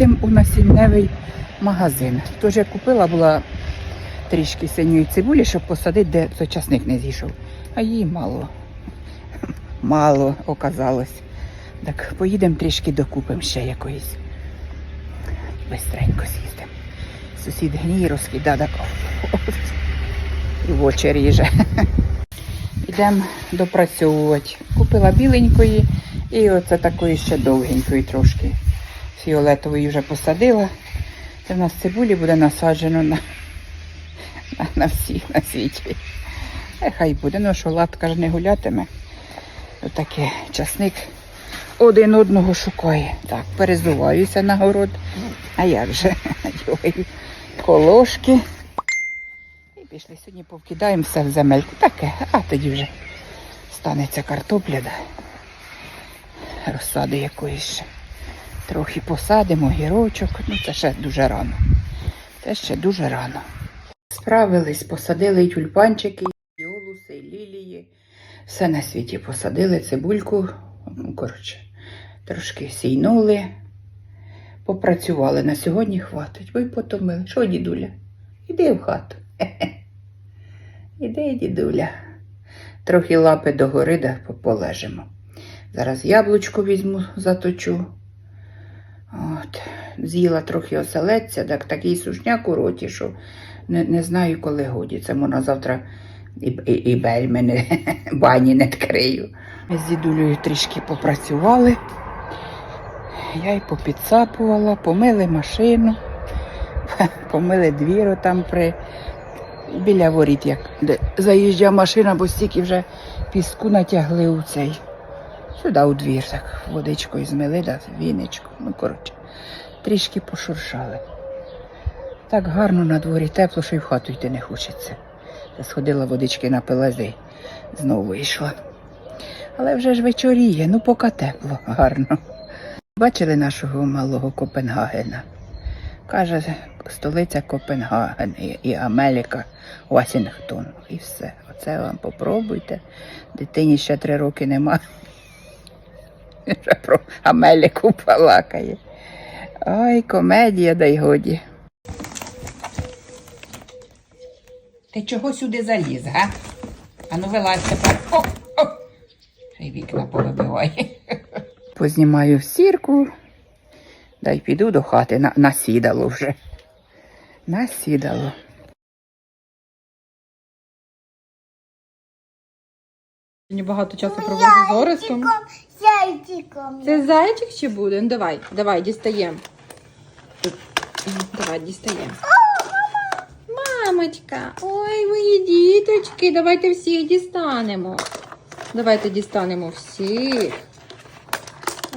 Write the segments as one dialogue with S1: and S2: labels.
S1: Тим у насінневий магазин. Тож я купила була трішки синьої цибулі, щоб посадити, де то часник не зійшов. А її мало. Мало оказалось. Так поїдемо трішки докупимо ще якоїсь. Бистренько з'їздимо. Сусід гній розкида так. І в очі ріже. Йдемо допрацьовувати. Купила біленької і оце такої ще довгенької трошки. Фіолетової вже посадила. Це в нас цибулі буде насаджено на, на, на всіх на світі. Е, Хай буде, ну що латка ж не гулятиме. Отаке часник один одного шукає. Так, перезуваюся на город. А як же? Колошки. І пішли сьогодні повкидаємо все в земельку. Таке, а тоді вже станеться картопля. Да. Розсади якоїсь. Трохи посадимо, гірочок. Ну це ще дуже рано. Це ще дуже рано. Справились, посадили тюльпанчики, і лілії. Все на світі посадили, цибульку. Ну, коротше, трошки сійнули, попрацювали. На сьогодні хватить. Ви потомили. Що, дідуля? Іди в хату. Іди, дідуля. Трохи лапи догори, да полежимо. Зараз яблучко візьму, заточу. От. З'їла трохи оселедця, так такий сушняк у роті, що не, не знаю, коли годі. Це завтра і, і, і бельми не, бані не відкрию. Ми з дідулею трішки попрацювали. Я й попідсапувала, помили машину, помили двір там при біля воріт, як де заїжджає машина, бо стільки вже піску натягли у цей. Сюди у двір, так водичкою змили, да, віничку. Ну, коротше, трішки пошуршали. Так гарно на дворі тепло, що й в хату йти не хочеться. Сходила водички напилась і знову вийшла. Але вже ж вечоріє, ну поки тепло, гарно. Бачили нашого малого Копенгагена? Каже, столиця Копенгаген і, Америка Вашингтон. І все. Оце вам попробуйте. Дитині ще три роки нема. Вже про Америку балакає. Ой, комедія, дай годі. Ти чого сюди заліз, га? Ану вилазь тепер. О, о. Ще й вікна повибиває. Познімаю сірку. Дай піду до хати, на, насідало вже. Насідало.
S2: Сьогодні багато часу проводжу з Орестом.
S3: Зайчиком.
S2: Це зайчик чи буде? Ну давай, давай, дістаємо. Давай, дістаємо. Мамочка, ой, мої діточки, давайте всіх дістанемо. Давайте дістанемо всіх.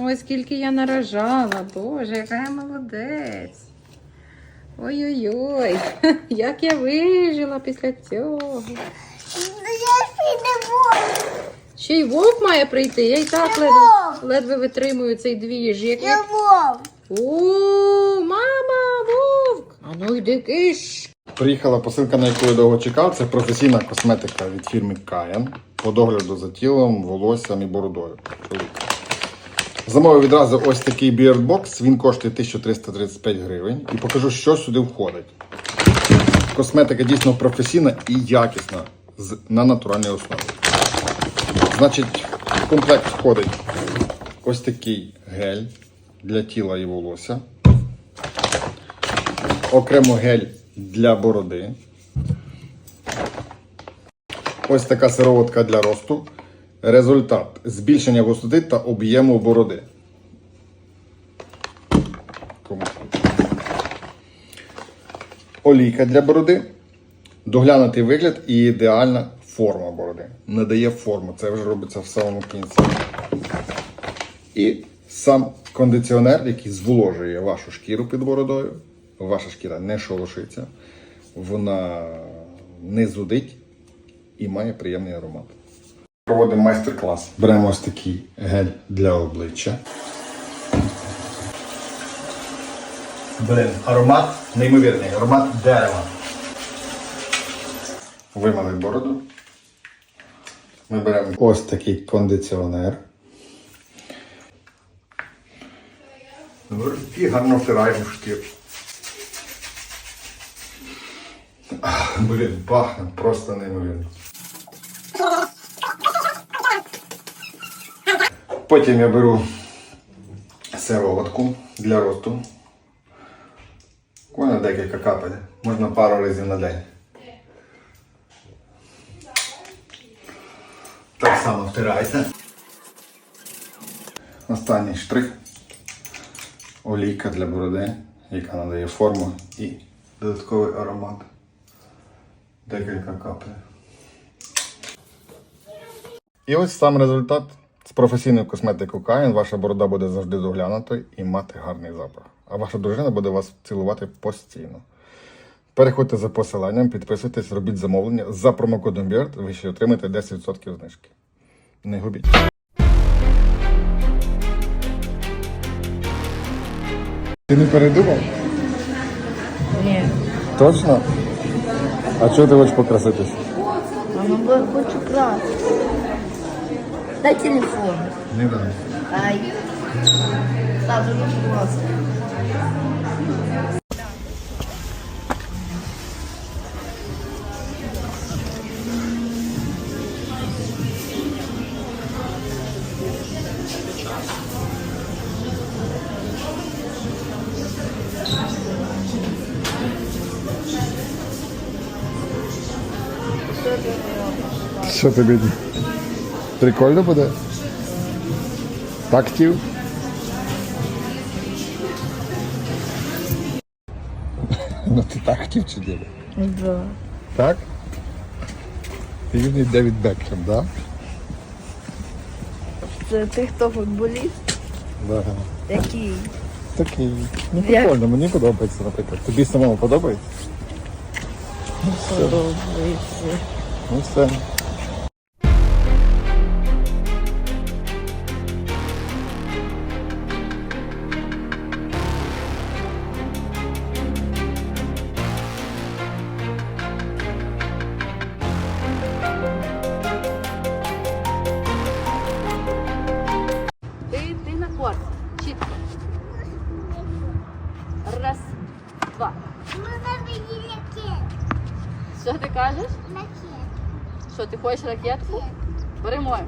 S2: Ой, скільки я наражала, Боже, яка я молодець. Ой-ой-ой, як я вижила після цього.
S3: Я підемо.
S2: Ще й вовк має прийти. Я і так ледве, ледве витримую цей двіж. Як я...
S3: Я вов.
S2: О, мама, вовк! А ну йди киш.
S4: Приїхала посилка, на яку я довго чекав. Це професійна косметика від фірми Kayan по догляду за тілом, волоссям і бородою. Чоловік. Замовив відразу ось такий біардбокс. Він коштує 1335 гривень. І покажу, що сюди входить. Косметика дійсно професійна і якісна на натуральній основі. Значить, в комплект входить ось такий гель для тіла і волосся окремо гель для бороди. Ось така сироватка для росту. Результат збільшення густоти та об'єму бороди. Олійка для бороди. Доглянутий вигляд і ідеальна форма бороди. Не дає форму, це вже робиться в самому кінці. І сам кондиціонер, який зволожує вашу шкіру під бородою. Ваша шкіра не шолошиться, вона не зудить і має приємний аромат. Проводимо майстер-клас. Беремо ось такий гель для обличчя. Блин, аромат неймовірний, аромат дерева. Вимили бороду. Ми беремо ось такий кондиціонер. І гарно втираємо в шкір. Блін, пахне просто неймовірно. Потім я беру сироватку для росту. Буквально декілька капель. Можна пару разів на день. Само втирається. Останній штрих. Олійка для бороди, яка надає форму і додатковий аромат. Декілька капель. І ось сам результат. З професійною косметикою Каїн ваша борода буде завжди доглянутою і мати гарний запах. А ваша дружина буде вас цілувати постійно. Переходьте за посиланням, підписуйтесь, робіть замовлення. За промокодом BEARD ви ще отримаєте 10% знижки. Не губіть. Ти не передумав?
S3: Ні.
S4: Точно? А чого ти хочеш покраситись?
S3: Мама, хочу красти. Дай телефон.
S4: Не дай.
S3: Ай. Саду не просто.
S4: Що тобі? Прикольно буде? Так хотів? Ну ти так хотів чи ні?
S3: Да.
S4: Так? Юний Девід Бекхем, так?
S3: Це ти хто футболіст?
S4: Да?
S3: Який?
S4: Такий. Ну
S3: Як?
S4: прикольно, мені подобається, наприклад. Тобі самому подобається? Ну все.
S3: Подобається.
S4: Ну все.
S2: Що ти хочеш ракетку? Бери мою.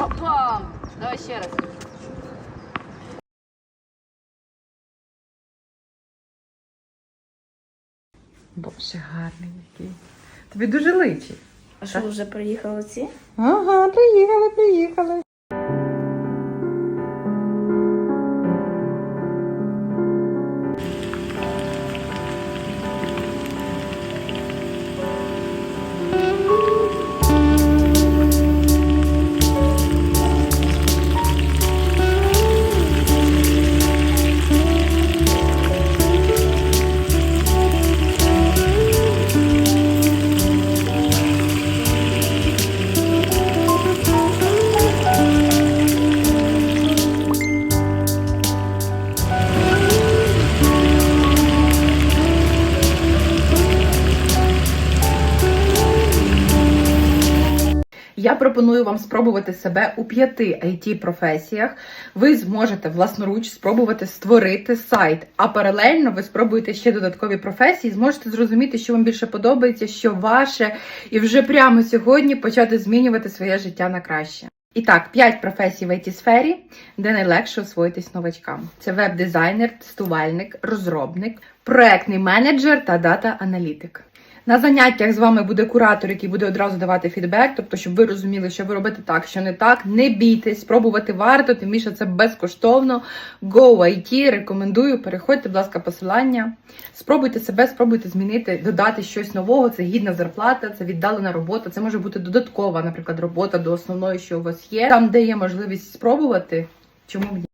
S2: Опа! Давай ще раз. Боже, гарний який. Тобі дуже личить.
S3: А що, вже приїхали ці?
S2: Ага, приїхали, приїхали. Пропоную вам спробувати себе у п'яти it професіях. Ви зможете власноруч спробувати створити сайт, а паралельно ви спробуєте ще додаткові професії, зможете зрозуміти, що вам більше подобається, що ваше, і вже прямо сьогодні почати змінювати своє життя на краще. І так, 5 професій в it сфері, де найлегше освоїтись новачкам: це веб-дизайнер, тестувальник, розробник, проектний менеджер та дата-аналітик. На заняттях з вами буде куратор, який буде одразу давати фідбек, тобто, щоб ви розуміли, що ви робите так, що не так. Не бійтесь, спробувати варто, тим більше це безкоштовно. Go IT, рекомендую. Переходьте, будь ласка, посилання. Спробуйте себе, спробуйте змінити, додати щось нового. Це гідна зарплата, це віддалена робота. Це може бути додаткова, наприклад, робота до основної, що у вас є. Там, де є можливість спробувати, чому б ні.